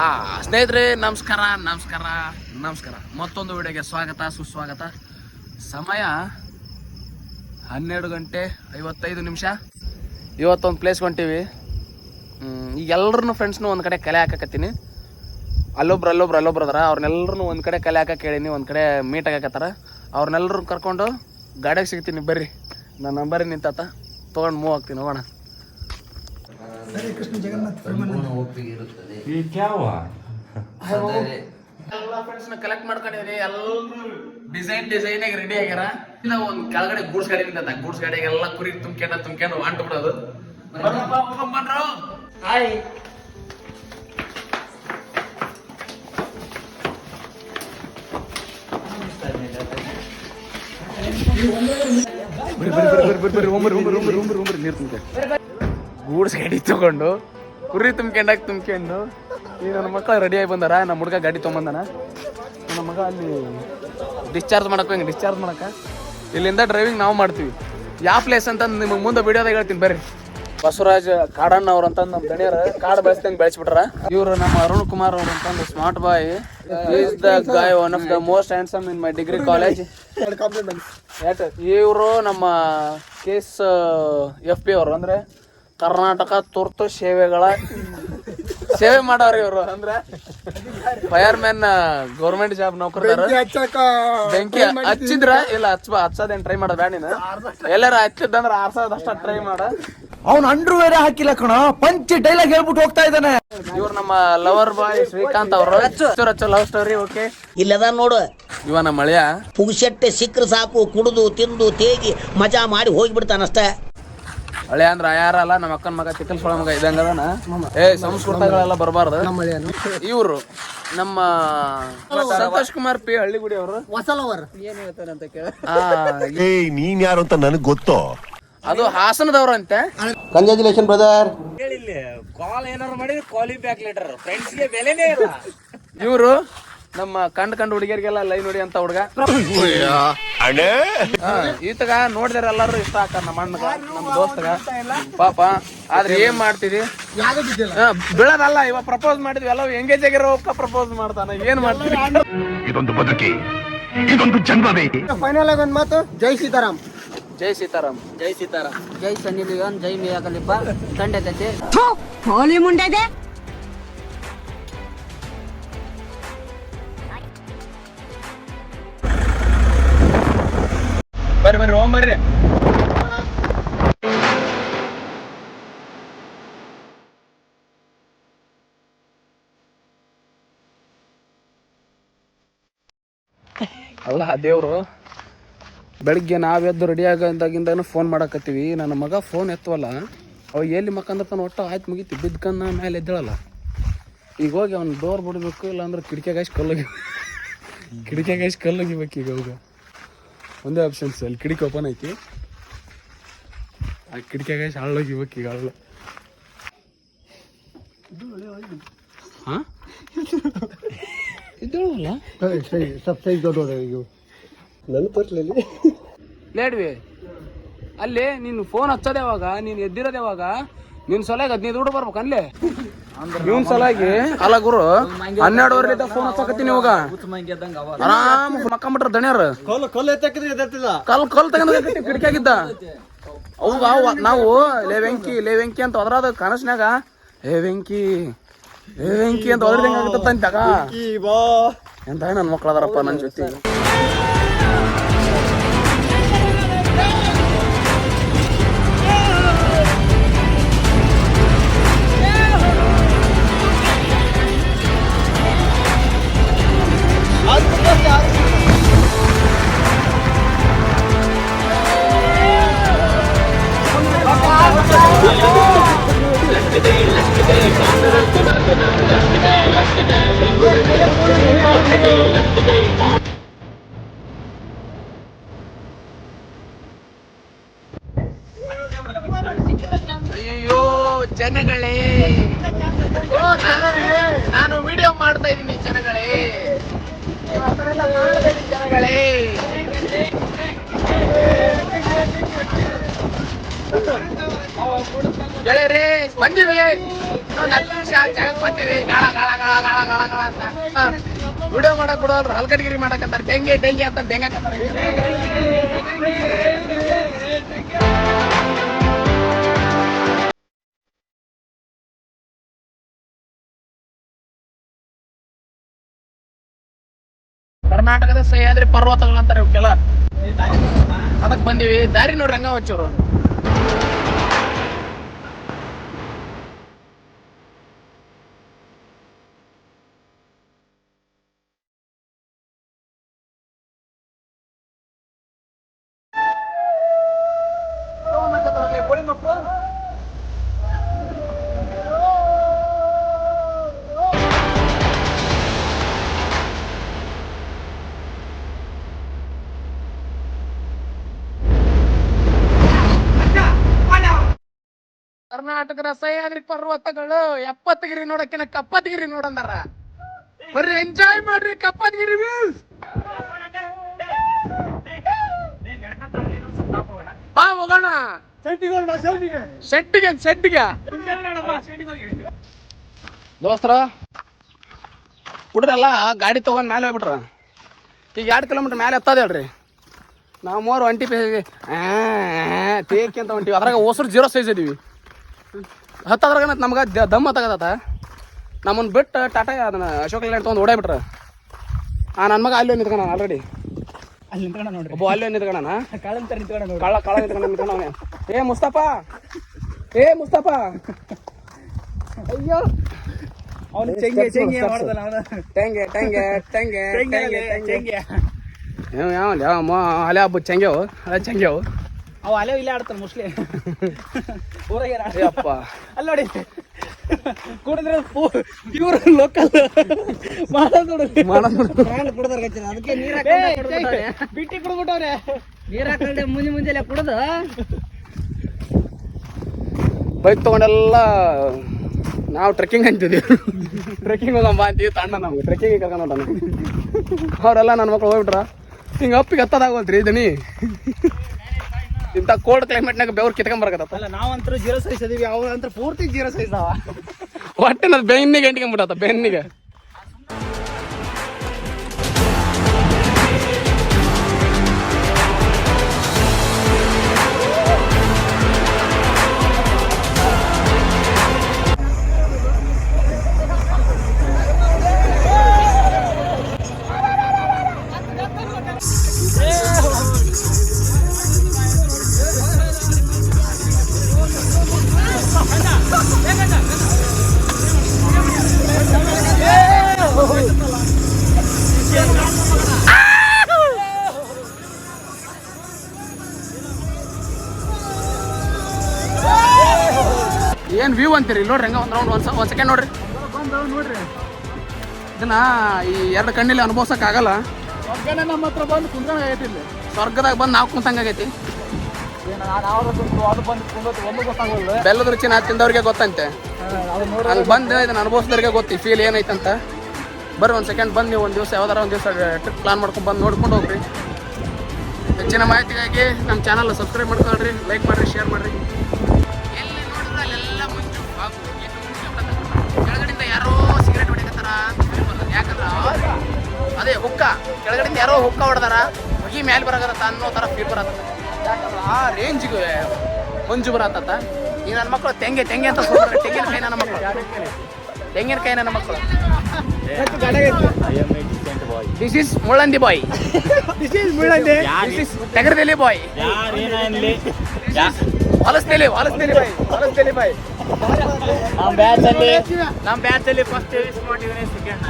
ಆ ಸ್ನೇಹಿತರೆ, ನಮಸ್ಕಾರ ನಮಸ್ಕಾರ ನಮಸ್ಕಾರ. ಮತ್ತೊಂದು ವಿಡಿಯೋಗೆ ಸ್ವಾಗತ, ಸುಸ್ವಾಗತ. ಸಮಯ ಹನ್ನೆರಡು ಗಂಟೆ ಐವತ್ತೈದು ನಿಮಿಷ. ಇವತ್ತೊಂದು ಪ್ಲೇಸ್ ಹೊಂಟೀವಿ. ಈಗ ಎಲ್ಲರನ್ನು ಫ್ರೆಂಡ್ಸ್ನು ಒಂದು ಕಡೆ ಕಲೆ ಹಾಕಕತ್ತೀನಿ. ಅಲ್ಲೊಬ್ರು ಅಲ್ಲೊಬ್ರು ಅಲ್ಲೊಬ್ರು ಅದರ. ಅವ್ರನ್ನೆಲ್ಲರೂ ಒಂದು ಕಡೆ ಕಲೆ ಹಾಕಕ್ಕೆ ಹೇಳೀನಿ, ಒಂದು ಕಡೆ ಮೀಟ್ ಆಗಕತ್ತಾರ. ಅವ್ರನ್ನೆಲ್ಲರೂ ಕರ್ಕೊಂಡು ಗಾಡಿಯಾಗ ಸಿಗ್ತೀನಿ. ಬರ್ರಿ ನನ್ನ ನಂಬರ್ ನಿಂತಾತ. ತೊಗೊಂಡು ಮೂವ್ ಆಗ್ತೀನಿ, ಹೋಗೋಣ. ಎಲ್ಲ ಫ್ರೆಂಡ್ಸ್ನ ಕಲೆಕ್ಟ್ ಎಲ್ಲರೂ ಡಿಸೈನ್ ಡಿಸೈನ್ ಆಗಿ ರೆಡಿ ಆಗ್ಯಾರ ಇಲ್ಲ ಒಂದ್ ಕೆಳಗಡೆ ಗೂಡ್ಸ್ ಗಾಡಿ ನಿಂತ ಗೂಡ್ಸ್ ಗಾಡಿಗೆ ಎಲ್ಲ ಕುರಿ ತುಂಬ್ಕೊಂಡ ತುಂಬ್ಕೊಂಡು ಹೊಂಟು ಬಿಡೋದು ಬರ್ರಪ್ಪ, ಹೋಗೋಣ ಹಾಯ್ ನೀರು ತುಂಬ ಗೂಡ್ಸ್ ಗಾಡಿ ತಗೊಂಡು ಕುರಿ ತುಂಬ್ಕೊಂಡಾಗ ತುಂಬ್ಕೊಂಡು ಈಗ ನನ್ನ ಮಕ್ಕಳು ರೆಡಿ ಆಗಿ ಬಂದಾರ ನಮ್ಮ ಹುಡುಗ ಗಾಡಿ ತೊಗೊಂಬಂದಾನ. ನನ್ನ ಮಗ ಅಲ್ಲಿ ಡಿಸ್ಚಾರ್ಜ್ ಮಾಡಕ್ಕೆ ಹಿಂಗೆ ಡಿಸ್ಚಾರ್ಜ್ ಮಾಡಕ್ಕೆ? ಇಲ್ಲಿಂದ ಡ್ರೈವಿಂಗ್ ನಾವು ಮಾಡ್ತೀವಿ. ಯಾವ ಪ್ಲೇಸ್ ಅಂತ ನಿಮಗೆ ಮುಂದೆ ವಿಡಿಯೋದಾಗ ಹೇಳ್ತೀನಿ ಬರ್ರಿ. ಬಸವರಾಜ್ ಕಾಡಣ್ಣ ಅವ್ರು ಅಂತ ನಮ್ಮ ದಣಿಯರ ಕಾಡು ಬೆಳೆಸ್ದಂಗೆ ಬೆಳೆಸ್ಬಿಟ್ರ. ಇವರು ನಮ್ಮ ಅರುಣ್ ಕುಮಾರ್ ಅವ್ರು ಅಂತಂದು smart boy is the guy one of the most handsome in my degree college ಇವರು ನಮ್ಮ ಕೇಸ್ ಎಫ್ ಪಿ ಅವರು ಅಂದ್ರೆ ಕರ್ನಾಟಕ ತುರ್ತು ಸೇವೆಗಳ ಸೇವೆ ಮಾಡವ್ರಿ ಇವರು. ಅಂದ್ರೆ ಫೈರ್ ಮ್ಯಾನ್ ಗೌರ್ಮೆಂಟ್ ಜಾಬ್ ನೌಕರದಾರ ಬೆಂಕಿ ಹಚ್ಚಿದ್ರ? ಇಲ್ಲ ಹಚ್ಚ ಹಚ್ಚದೇನ್ ಟ್ರೈ ಮಾಡಬೇಡ ಬ್ಯಾಡ ನೀನು ಎಲ್ಲಾರ ಹಚ್ಚಿದ್ದಂದ್ರ ಆರ್ಸದ ಅಷ್ಟ ಟ್ರೈ ಮಾಡ. ಅವ್ನ ಅಂಡ್ರೂ ಬೇರೆ ಹಾಕಿಲ್ಲ ಕಣ. ಪಂಚಿ ಡೈಲಾಗ್ ಹೇಳ್ಬಿಟ್ಟು ಹೋಗ್ತಾ ಇದ್ದಾನೆ. ಇವ್ರು ನಮ್ಮ ಲವರ್ ಬಾಯ್ ಶ್ರೀಕಾಂತ್ ಅವರು. ಹಚ್ಚು. ಲವ್ ಸ್ಟೋರಿ ಓಕೆ ಇಲ್ಲದ ನೋಡು. ಇವನ ನಮ್ಮ ಮಳೆಯ. ಪುಗ್ಸೆಟ್ಟೆ ಸಿಕ್ಕ್ರೆ ಸಾಕು ಕುಡಿದು ತಿಂದು ತೇಗಿ ಮಜಾ ಮಾಡಿ ಹೋಗ್ಬಿಡ್ತಾನಷ್ಟೇ. ಹಳೆ ಅಂದ್ರ ಯಾರಲ್ಲ ನಮ್ಮ ಅಕ್ಕನ ಮಗ ಚಿಕ್ಕಲ್ ಸೊಳ ಮಗ ಇದಂಗದನ ಏ ಸಂಸ್ಕೃತಗಳೆಲ್ಲ ಬರಬಾರ್ದು. ಇವ್ರು ನಮ್ಮ ಸಂತೋಷ್ ಕುಮಾರ್ ಪಿ ಹಳ್ಳಿಗುಡಿ ಅವರು. ಏಯ್ ನೀನ್ ಯಾರು ಅಂತ ನನಗ್ ಗೊತ್ತು? ಅದು ಹಾಸನದವ್ರಂತೆ. ಕಂಗ್ರಾಚುಲೇಷನ್ ಬ್ರದರ್ ಕಾಲ್ ಏನಾರು ಮಾಡಿದ್ರೆ ಕಾಲಿ ಬ್ಯಾಕ್ ಲೆಟರ್ ಫ್ರೆಂಡ್ಸ್ಗೆ ಬೆಲೆನೇ ಇಲ್ಲ. ಇವರು ನಮ್ಮ ಕಂಡ್ ಕಂಡ್ ಹುಡುಗಿಯರಿಗೆಲ್ಲ ಲೈನ್ ಹೊಡಿ ಅಂತ ಹುಡುಗ. ಈತಗ ನೋಡಿದ್ರೆ ಎಲ್ಲಾರು ಇಷ್ಟ ಆಕ ನಮ್ಮ ಅಣ್ಣಗ ನಮ್ಮ ದೋಸ್ತಗ. ಪಾಪ ಆದ್ರೆ ಏನ್ ಮಾಡ್ತಿದಿ ಬೀಳದಲ್ಲ ಇವಾಗ ಇವ ಪ್ರಪೋಸ್ ಮಾಡಿದ್ವಿ ಎಲ್ಲ ಎಂಗೇಜ್ ಆಗಿರೋ ಪ್ರಪೋಸ್ ಮಾಡ್ತಾನ ಏನ್ ಮಾಡ್ತೀವಿ ಇದೊಂದು ಬದುಕಿ ಇದೊಂದು ಜನ್ಮವೇ. ಫೈನಲ್ ಆಗಿ ಒಂದ್ ಮಾತು ಜೈ ಸೀತಾರಾಮ್. ಜೈ ಸೀತಾರಾಮ್ ಜೈ ಸೀತಾರಾಮ್. ಜೈ ಸನ್ನಿ ಲಿಯೋನ್ ಜೈ ಮಿಯಾ ಖಲೀಫಾ ಖಂಡಿತತೆ ಹೋಲಿ ಮುಂಡೆದೆ. ಬರ್ರಿ ಬರ್ರಿ, ಹೋಗ್ ಬರ್ರಿ. ಅಲ್ಲ, ದೇವ್ರು, ಬೆಳಿಗ್ಗೆ ನಾವೆದ್ದು ರೆಡಿ ಆಗದಾಗಿಂದನೂ ಫೋನ್ ಮಾಡಕತ್ತೀವಿ. ನನ್ನ ಮಗ ಫೋನ್ ಎತ್ತವಲ್ಲ. ಅವ ಎಲ್ಲಿ ತನ್ನ ಒಟ್ಟು ಆಯ್ತು ಮುಗೀತಿ. ಬಿದ್ಕನ್ನ ಮೇಲೆ ಎದ್ದಳಲ್ಲ. ಈಗ ಹೋಗಿ ಅವ್ನು ಡೋರ್ ಬಿಡ್ಬೇಕು ಇಲ್ಲಾಂದ್ರೆ ಕಿಟಕಿಯಾಗ ಕಲ್ಲೋಗಿ ಕಿಟಕಿಯಾಗ ಕಲ್ಲೋಗಿಬೇಕು ಈಗ ಅವಾಗ. ಒಂದೇ ಆಪ್ಷನ್ಸ್ ಅಲ್ಲಿ ಕಿಟಕಿ ಓಪನ್ ಐತಿ. ಆ ಕಿಟಕಿಯಾಗ ಹಳ್ಳೋಗಿಬೇಕು ಈಗ ಹಳ್ಳ ಹಾ? ಇದ್ದಳಲ್ಲ? ಲೇಡ್ವಿ ಅಲ್ಲಿ ನೀನು ಫೋನ್ ಹಚ್ಚೋದು ಯಾವಾಗ ನೀನು ಎದ್ದಿರೋದು ಯಾವಾಗ? ನಿನ್ನ ಸೊಲೆಗೆ ಹದಿನೈದು ಊಟ ಬರ್ಬೇಕು ಅಲ್ಲೇ ಇವನ್ ಸಲಾಗಿ ಅಲ್ಲ ಗುರು ಹನ್ನೆರಡುವರೆ ಫೋನ್ ಹಚ್ಚಕತ್ತೀನಿ ಇವಾಗ. ಆರಾಮ್ ಮಕ್ಕಂಬಿಟ್ರ ದಣ್ಯಾರ. ಕಲ್ ಕಲ್ ತಗೊಂಡ್ ಕಿಟಕಿಯಾಗಿದ್ದ. ಅವಾಗ ಅವ ನಾವು ಲೇ ವೆಂಕಿ ಲೇ ವೆಂಕಿ ಅಂತ ಅದ್ರಾದ ಕನಸಿನಾಗ ಏ ವೆಂಕಿ ಏ ವೆಂಕಿ ಅಂತ ಒದ್ರದಂಗ ಆಗತ್ತಂತಾಗ ಎಂತ ನನ್ನ ಮಕ್ಳು ಅದಾರಪ್ಪ ನನ್ನ ಜೊತೆ. ಅಯ್ಯೋ ಜನಗಳೇ. ನಾನು ವಿಡಿಯೋ ಮಾಡ್ತಾ ಇದ್ದೀನಿ, ಜನಗಳೇ. ಜನಗಳೇ. ಗೆಳೆಯರೇ, ಬಂದಿವಿ. ಬಂದಿವಿ ಗಾಳ ಗಾಳ ಗಾಳ ಅಂತ. ವಿಡಿಯೋ ಮಾಡಕ್ ಬಿಡೋರು ಹಲ್ಕಟ್ಗಿರಿ ಡೆಂಗೆ ಡೆಂಗೆ ಅಂತ ಡೆಂಗಾಕಂತಾರ ಕರ್ನಾಟಕದ ಸಹ್ಯಾದ್ರಿ ಪರ್ವತಗಳಂತಾರೆ ಇವಕ್ಕೆಲ್ಲ. ಅದಕ್ಕೆ ಬಂದಿವಿ. ದಾರಿ ನೋಡ್ರಿ ಹಂಗ ಹಚ್ಚೋರು. ಕರ್ನಾಟಕದ ಸಹ್ಯಾದ್ರಿ ಪರ್ವತಗಳು ಎಪ್ಪತ್ತಗಿರಿ ನೋಡಕ್ಕಿನ ಕಪ್ಪತ್ತಗಿರಿ ನೋಡಂದಾರ ಬರ್ರಿ ಎಂಜಾಯ್ ಮಾಡ್ರಿ ಕಪ್ಪತ್ತಗಿರಿ ವ್ಯೂಸ್ ಬಾ ಹೋಗೋಣ ಸೆಟ್ಟಿಗೆ ಸೆಟ್ಟಿಗೆ ದೋಸ್ತರ ಹುಡ್ರಲ್ಲ ಗಾಡಿ ತಗೊಂಡ್ ಮೇಲೆ ಹೋಗ್ಬಿಟ್ರ ಈಗ ಎರಡು ಕಿಲೋಮೀಟರ್ ಮೇಲೆ ಎತ್ತದ ಹೇಳ್ರಿ ನಾವು ಮೂರು ಒಂಟಿ ಪೇ ತೇಕಿ ಅಂತ ಹೊಂಟಿವಿ ಅದ್ರಾಗ ಹೊಸರು ಜೀರೋ ಸೈಜ್ ಇದೀವಿ ಹತ್ತದ್ರಾಗ ನಮ್ಗೆ ದಮ್ ಹತ್ತಾಗತ್ತ ನಮ್ಮನ್ನ ಬಿಟ್ಟು ಟಾಟಾ ಅದನ್ನ ಅಶೋಕ್ ಲೇಲ್ಯಾಂಡ್ ತೊಗೊಂಡು ಓಡಾಬಿಟ್ರೆ ಆ ನನ್ನ ಮಗ ಅಲ್ಲೇ ನಿಂತ್ಕೊಂಡ ಆಲ್ರೆಡಿ ಅಲ್ಲಿ ನಿಂತ್ಕೊಂಡ ನೋಡಿ ಒಬ್ಬ ಅಲ್ಲಿ ನಿಂತ್ಕೊಂಡ ಕಾಳಂತ ನಿಂತ್ಕೊಂಡ ಕಳ್ಳ ಕಳ್ಳ ನಿಂತ್ಕೊಂಡ ನಿಂತ್ಕೊಂಡವನೆ ಏ ಮುಸ್ತಪ್ಪ ಏ ಮುಸ್ತಪ್ಪ ಅಯ್ಯೋ! ಅವನು ಚೆಂಗೆ ಚೆಂಗೆ ಮಾಡ್ದಲ್ಲ ಅವನ. ಟೆಂಗೆ ಟೆಂಗೆ ಟೆಂಗೆ ಟೆಂಗೆ ಟೆಂಗೆ ಯಾವ ಯಾವ ಯಾವ ಮೊ ಅಲೆ ಹಬ್ಬ ಚಂಗ್ಯಾವು ಅದ ಚಂಗ್ಯಾವು ಅವ ಅಲೆ ಇಲ್ಲೇ ಆಡ್ತಾನೆ ಮೋಸ್ಟ್ಲಿ ಊರಾಗೆ ಅಪ್ಪ ಅಲ್ಲಿ ನೋಡಿ. ಕುಡಿದ್ರೆ ಪ್ಯೂರ್ ಲೋಕಲ್ ಮಾಡೋದು ನೋಡ್ರಿ ಅದಕ್ಕೆ ನೀರ್ ಬಿಟ್ಟಿ ಕುಡ್ಬಿಟ್ಟವ್ರೆ. ನೀರ್ ಹಾಕೊಂಡೆ ಮುಂಜೆ ಮುಂಜಾನೆ ಕುಡ್ದು. ಬೈಕ್ ತಗೊಂಡೆಲ್ಲ ನಾವು ಟ್ರೆಕ್ಕಿಂಗ್ ಅಂತಿದ್ವಿ. ಟ್ರೆಕ್ಕಿಂಗ್ ಹೋಗಂಬ ಅಂತೀವಿ ತಣ್ಣ ನಮ್ಗೆ ಟ್ರೆಕ್ಕಿಂಗ್ ಕರ್ಕೊಂಡು ಹೊಂಟಾನ. ಅವರೆಲ್ಲ ನನ್ನ ಮಕ್ಳು ಹೋಗ್ಬಿಟ್ರ. ಹಿಂಗೆ ಅಪ್ಪಿಗೆ ಹತ್ತದಾಗೋಲ್ತ್ರಿ ದನಿ. ಇಂಥ ಕೋಲ್ಡ್ ಕ್ಲೈಮೇಟ್ನಾಗ ಬೆವ್ರು ಕಿತ್ಕೊಂಬರಕತ್ತ ಅಲ್ಲ ನಾವಂತರೂ ಜೀರೋ ಸೈಜ್ ಅದೀವಿ ಅವ್ರ ಅಂತ ಪೂರ್ತಿ ಜೀರೋ ಸೈಜ್ ಅವ. ನದ್ ಬೆನ್ನಿಗೆ ಎಂಟ್ಕೊಂಡ್ಬಿಟ್ಟತ್ತ ಬೆನ್ನಿಗೆ. ಅಂತೀರಿ ಇಲ್ಲಿ ನೋಡ್ರಿ, ಹಂಗ ಒಂದು ರೌಂಡ್ ಒಂದ್ ಒಂದ್ ಸೆಕೆಂಡ್ ನೋಡ್ರಿ. ನೋಡ್ರಿ ಇದನ್ನ ಈ ಎರಡು ಕಣ್ಣಿಲ್ಲಿ ಅನುಭವಿಸಕ್ ಆಗಲ್ಲ. ನಮ್ಮ ಹತ್ರ ಬಂದು ಸ್ವರ್ಗದಾಗ ಬಂದು ನಾವು ಕುಂತಂಗೆ ಆಗೈತಿ. ಬೆಲ್ಲದ ರುಚಿ ನಾ ತಿಂದವ್ರಿಗೆ ಗೊತ್ತಂತೆ. ಅಲ್ಲಿ ಬಂದು ಇದನ್ನ ಅನುಭವಿಸಿದವ್ರಿಗೆ ಗೊತ್ತಿ ಫೀಲ್ ಏನೈತಂತ. ಬರ್ರಿ ಒಂದು ಸೆಕೆಂಡ್ ಬಂದು ನೀವು ಒಂದು ದಿವಸ, ಯಾವ್ದಾರ ಒಂದು ದಿವಸ ಟ್ರಿಪ್ ಪ್ಲಾನ್ ಮಾಡ್ಕೊಂಡು ಬಂದು ನೋಡ್ಕೊಂಡು ಹೋಗ್ರಿ. ಹೆಚ್ಚಿನ ಮಾಹಿತಿಗಾಗಿ ನಮ್ಮ ಚಾನಲ್ ಸಬ್ಸ್ಕ್ರೈಬ್ ಮಾಡ್ಕೊಳ್ರಿ ಲೈಕ್ ಮಾಡಿರಿ ಶೇರ್ ಮಾಡಿರಿ. ಯಾಕಂದ್ರೆ ಆ- ಅದೇ ಹುಕ್ಕ. ಕೆಳಗಡೆಯಿಂದ ಯಾರೋ ಹುಕ್ಕ ಹೊಡೆದಾರ ಹುಗಿ ಮೇಲೆ ಬರಾಗತ್ತ ಅನ್ನೋ ಥರ ಫೀಲ್ ಬರತ್ತ ಯಾಕಂದ್ರೆ ಆ ರೇಂಜ್ಗೆ ಮಂಜು ಬರತ್ತ ಈ ನನ್ನ ಮಕ್ಕಳು ತೆಂಗೆ ತೆಂಗೆ ಅಂತ ತೆಂಗಿನಕಾಯಿ ನನ್ನ ಮಕ್ಕಳು ತೆಂಗಿನಕಾಯಿ ನನ್ನ ಮಕ್ಕಳು ದಿಸ್ ಇಸ್ ಮುಳ್ಳಂದಿ ಬಾಯ್ ದಿಸ್ ಇಸ್ ಮುಳ್ಳಂದಿ. ದಿಸ್ ಇಸ್ ತೆಗರದಲ್ಲಿ ಬಾಯ್ ಹೊಲಸ್ತೆಲಿ ಹೊಲಸ್ತೆಲಿ ಬಾಯ್ ಹೊಲಸ್ತೆಲಿ ಬಾಯ್ ನಮ್ಮ ಬ್ಯಾಚ್ ಅಲ್ಲಿ ನಮ್ಮ ಬ್ಯಾಚ್ ಅಲ್ಲಿ ಫಸ್ಟ್ ಯೂಸ್ ಇವನೇ ಸೆಕೆಂಡ್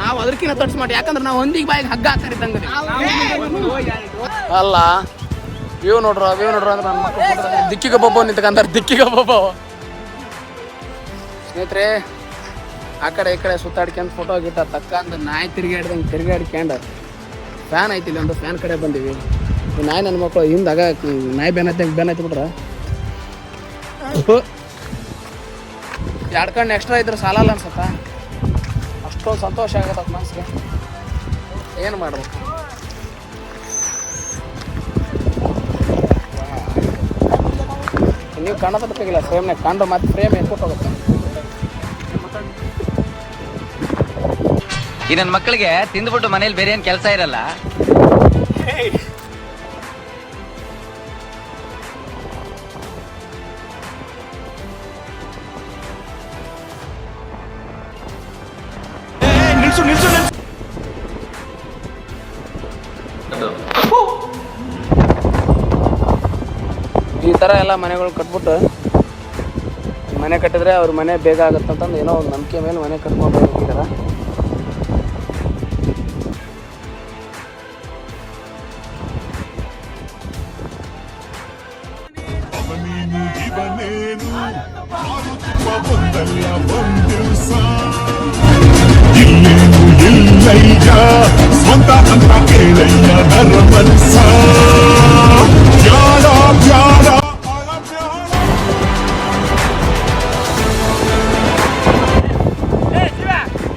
ನಾವು ಅದಕ್ಕಿಂತ ತಟ್ಸ್ ಮಾಡಿ, ಯಾಕಂದ್ರೆ ನಾವು ಒಂದಿಗೆ ಬಾಯಿಗೆ ಹಗ್ಗ ಹಾಕ್ತಾರೆ ಇದ್ದಂಗೆ ಅಲ್ಲ ವ್ಯೂ ನೋಡ್ರ ವ್ಯೂ ನೋಡ್ರ ಅಂದ್ರೆ ದಿಕ್ಕಿಗೆ ಬೊಬ್ಬ ನಿಂತ್ಕಂತಾರೆ, ದಿಕ್ಕಿಗೆ ಸ್ನೇಹಿತರೆ, ಆ ಕಡೆ ಈ ಕಡೆ ಸುತ್ತಾಡ್ಕೊಂಡು ಫೋಟೋ ಗಿಟ್ಟ ತಕ್ಕಂದು ನಾಯಿ ತಿರ್ಗಾಡ್ದಂಗೆ ತಿರ್ಗಾಡ್ಕೊಂಡು ಫ್ಯಾನ್ ಐತಿ ಇಲ್ಲಿ ಒಂದು ಫ್ಯಾನ್ ಕಡೆ ಬಂದೀವಿ. ನಾಯಿ ನನ್ನ ಮಕ್ಕಳು ಹಿಂದಾಗ ನಾಯಿ ಬೆನ್ ಹತ್ತಿ ಬೆನ್ ಹತ್ತಿ ಬಿಟ್ರ? ಎರಡು ಕಣ್ಣು ಎಕ್ಸ್ಟ್ರಾ ಇದ್ರೆ ಸಾಲಲ್ಲ ಅನ್ಸತ್ತ? ಅಷ್ಟೊಂದು ಸಂತೋಷ ಆಗತ್ತ ಮನಸ್ಸಿಗೆ ಏನು ಮಾಡ್ಬೇಕು? ನೀವು ಕಾಣೋದಕ್ಕಾಗಿಲ್ಲ ಫ್ರೇಮ್ನಾಗ ಕಂಡು ಮತ್ತೆ ಫ್ರೇಮ್ ಎತ್ಕೊಟ್ಟು ಹೋಗುತ್ತೆ. ಈ ನನ್ನ ಮಕ್ಕಳಿಗೆ ತಿಂದ್ಬಿಟ್ಟು ಮನೇಲಿ ಬೇರೆ ಏನು ಕೆಲಸ ಇರಲ್ಲ? ಥರ ಎಲ್ಲ ಮನೆಗಳು ಕಟ್ಬಿಟ್ಟು ಮನೆ ಕಟ್ಟಿದ್ರೆ ಅವ್ರ ಮನೆ ಬೇಗ ಆಗುತ್ತೆ ಅಂತಂದು ಏನೋ ಒಂದು ನಂಬಿಕೆ ಮೇಲೆ ಮನೆ ಕಟ್ಕೊಂಡು ಹೋಗಿದಾರ ಇಲ್ಲೇನು ಇಲ್ಲಯ್ಯ? ಸ್ವಂತ ಅಂತ ಕೇಳಯ್ಯ ನರ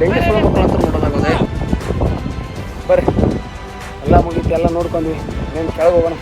ಸುಳ ಮಕ್ಕಳು ಅಂತ ನೋಡೋದಾಗೋದೆ? ಬರ್ರಿ. ಎಲ್ಲ ಮುಗೀತು ಎಲ್ಲ ನೋಡ್ಕೊಂಡ್ವಿ. ಏನು ಕೆಳಗೆ ಹೋಗೋಣ.